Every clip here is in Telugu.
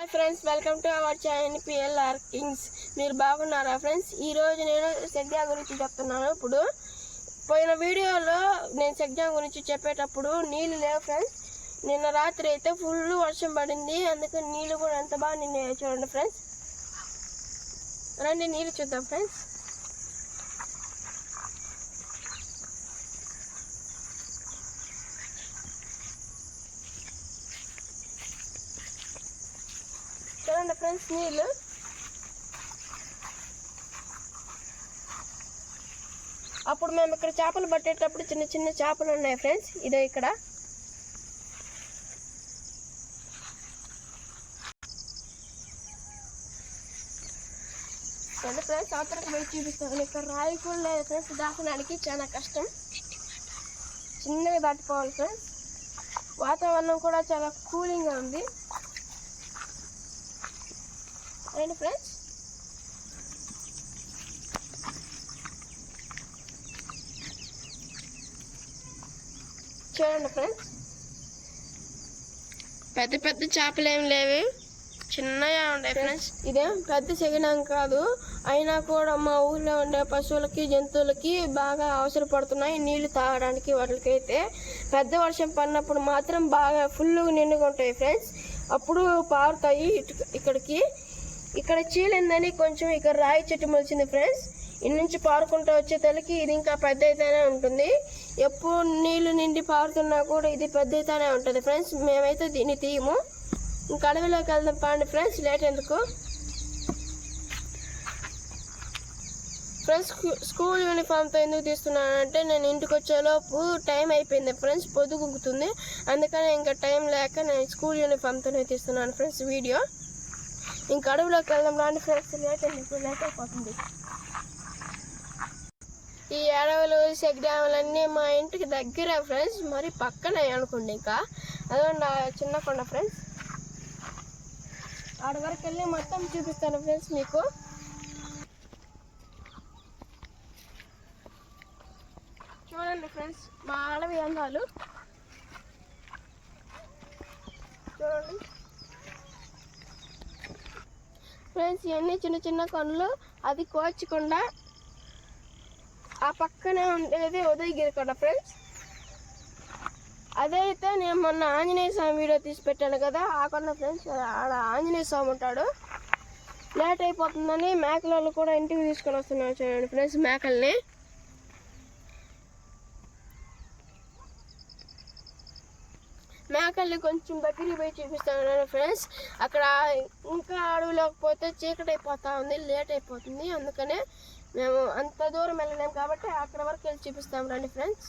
Hi friends welcome to our channel PLR kings మీరు బాగున్నారా ఫ్రెండ్స్ ఈ రోజు నేను సెగ్జా గురించి చెప్తున్నాను. ఇప్పుడు పోయిన వీడియోలో నేను సెగ్జామ్ గురించి చెప్పేటప్పుడు నీళ్ళు లేవు ఫ్రెండ్స్ నిన్న రాత్రి అయితే ఫుల్ వర్షం పడింది. అందుకే నీళ్ళు కూడా ఎంత బాగా నిన్న చూడండి ఫ్రెండ్స్ రండి నీళ్ళు చూద్దాం ఫ్రెండ్స్ చూడండి ఫ్రెండ్స్ నీళ్ళు. అప్పుడు మేము ఇక్కడ చేపలు పట్టేటప్పుడు చిన్న చిన్న చేపలు ఉన్నాయి ఫ్రెండ్స్. ఇదో ఇక్కడ. ఫ్రెండ్స్ అవతలకు పోయి చూపిస్తాను ఇక్కడ రాయి కూడా లేదు ఫ్రెండ్స్. దాకడానికి చాలా కష్టం. చిన్నగా దాటిపోవాలి ఫ్రెండ్స్. వాతావరణం కూడా చాలా కూలింగ్గా ఉంది. రండి ఫ్రెండ్స్ చూడండి ఫ్రెండ్స్ పెద్ద పెద్ద చేపలు ఏం లేవు. చిన్నగా ఉండే ఫ్రెండ్స్ ఇదేం పెద్ద శగినం కాదు. అయినా కూడా మా ఊర్లో ఉండే పశువులకి జంతువులకి బాగా అవసరపడుతున్నాయి నీళ్ళు తాగడానికి వాటికైతే. పెద్ద వర్షం పడినప్పుడు మాత్రం బాగా ఫుల్గా నిండుగా ఉంటాయి ఫ్రెండ్స్ అప్పుడు పారుతాయి ఇక్కడికి. ఇక్కడ చీలిందని కొంచెం ఇక్కడ రాయి చెట్టు మొలిచింది ఫ్రెండ్స్ ఇన్ని నుంచి పారుకుంటూ వచ్చే తలకి ఇది ఇంకా పెద్ద అయితేనే ఉంటుంది. ఎప్పుడు నీళ్ళు నిండి పారుతున్నా కూడా ఇది పెద్ద అయితేనే ఉంటుంది ఫ్రెండ్స్ మేమైతే దీన్ని తీయము. ఇంకా అడవిలోకి వెళ్దాం పాండి ఫ్రెండ్స్ లేట్ ఎందుకు? ఫ్రెండ్స్ స్కూల్ యూనిఫామ్తో ఎందుకు తీస్తున్నానంటే నేను ఇంటికి వచ్చేలోపు టైం అయిపోయింది ఫ్రెండ్స్ పొద్దుగుంకుతుంది అందుకని ఇంకా టైం లేక నేను స్కూల్ యూనిఫామ్తోనే తీస్తున్నాను ఫ్రెండ్స్ వీడియో ఇంకా అడవిలోకి వెళ్దాం రాని ఫ్రెండ్స్ లేట్ అయింది లేట్ అయిపోతుంది ఈ అడవులు సెగ్డాములన్నీ మా ఇంటికి దగ్గర ఫ్రెండ్స్ మరి పక్కనే అనుకోండి ఇంకా. అదొండి చిన్న కొండ ఫ్రెండ్స్. ఆడ వరకు వెళ్ళి మొత్తం చూపిస్తాను ఫ్రెండ్స్ మీకు. చూడండి ఫ్రెండ్స్ మా అడవి అందాలు. చూడండి. ఫ్రెండ్స్ ఇవన్నీ చిన్న చిన్న కొండలు అది కోచకొండ ఆ పక్కనే ఉండేది ఉదయగిరి కొండ ఫ్రెండ్స్. అదైతే నేను మొన్న ఆంజనేయ స్వామి వీడియో తీసి పెట్టాను కదా ఆ కొండ ఫ్రెండ్స్ ఆడ ఆంజనేయ స్వామి ఉంటాడు. లేట్ అయిపోతుందని మేకలు కూడా ఇంటికి తీసుకొని వస్తున్నాను చూడండి ఫ్రెండ్స్ మేకల్ని. మేకల్ని కొంచెం దగ్గరికి పోయి చూపిస్తాను ఫ్రెండ్స్ అక్కడ ఇంకా అడవిలోకి పోతే చీకటి అయిపోతా ఉంది లేట్ అయిపోతుంది అందుకనే మేము అంత దూరం వెళ్ళలేము కాబట్టి అక్కడ వరకు వెళ్ళి చూపిస్తాం రండి ఫ్రెండ్స్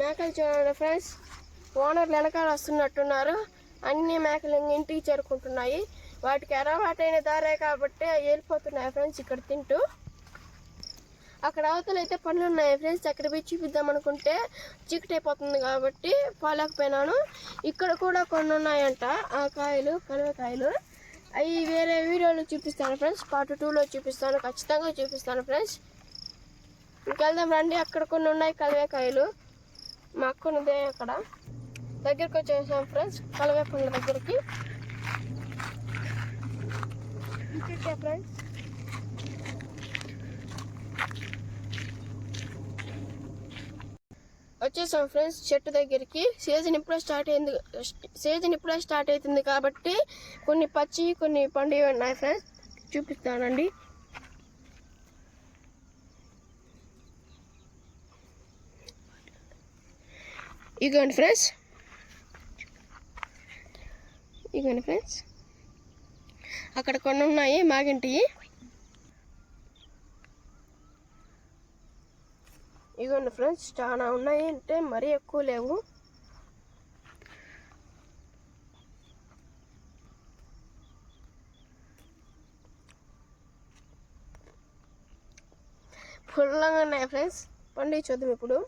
మేకలు చూడండి ఫ్రెండ్స్ ఓనర్లు వెనకాల వస్తున్నట్టున్నారు. అన్ని మేకలు ఇంటికి చేరుకుంటున్నాయి. వాటికి అలవాటైన దారే కాబట్టి అవి వెళ్ళిపోతున్నాయి ఫ్రెండ్స్ ఇక్కడ తింటూ. అక్కడ అవతలైతే అయితే ఉన్నాయి ఫ్రెండ్స్. అక్కడ పోయి చూపిద్దాం అనుకుంటే చీకటి అయిపోతుంది కాబట్టి పోలేకపోయినాను. ఇక్కడ కూడా కొన్ని ఉన్నాయంట. ఆ కాయలు కలువకాయలు అవి వేరే వీడియోలో చూపిస్తాను ఫ్రెండ్స్. పార్ట్ టూలో చూపిస్తాను. ఖచ్చితంగా చూపిస్తాను ఫ్రెండ్స్. ఇంకెళ్దాం రండి. అక్కడ కొన్ని ఉన్నాయి కలువకాయలు మా అక్క ఉన్నదే అక్కడ. దగ్గరికి వచ్చేసాం ఫ్రెండ్స్. కలవే దగ్గరికి. ఫ్రెండ్స్. వచ్చేసాం ఫ్రెండ్స్ చెట్టు దగ్గరికి. సీజన్ ఇప్పుడే స్టార్ట్ అయింది. సీజన్ ఇప్పుడే స్టార్ట్ అవుతుంది కాబట్టి కొన్ని పచ్చి కొన్ని పండుగ ఉన్నాయి ఫ్రెండ్స్. చూపిస్తానండి. ఇగోండి ఫ్రెండ్స్. ఇగోండి ఫ్రెండ్స్. అక్కడ కొన్ని ఉన్నాయి మాగింటివి ఇదిగోండి ఫ్రెండ్స్ చాలా ఉన్నాయి అంటే మరీ ఎక్కువ లేవు. ఫుల్లంగా ఉన్నాయి ఫ్రెండ్స్ పండుగ చూద్దాం ఇప్పుడు.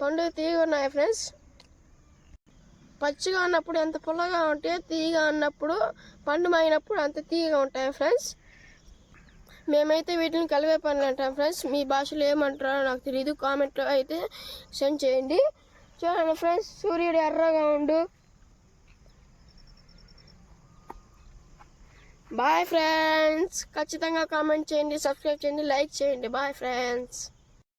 పండుగ తీగ ఉన్నాయి ఫ్రెండ్స్. పచ్చిగా ఉన్నప్పుడు ఎంత పుల్లగా ఉంటే తీయగా ఉన్నప్పుడు పండు మాగినప్పుడు అంత తీయగా ఉంటాయి ఫ్రెండ్స్ మేమైతే వీటిని కలివే పనులు అంటాం ఫ్రెండ్స్ మీ భాషలో ఏమంటారో నాకు తెలియదు కామెంట్లో అయితే సెండ్ చేయండి. చూడండి ఫ్రెండ్స్ సూర్యుడు ఎర్రగా ఉండు. బాయ్ ఫ్రెండ్స్ ఖచ్చితంగా కామెంట్ చేయండి సబ్స్క్రైబ్ చేయండి లైక్ చేయండి. Bye friends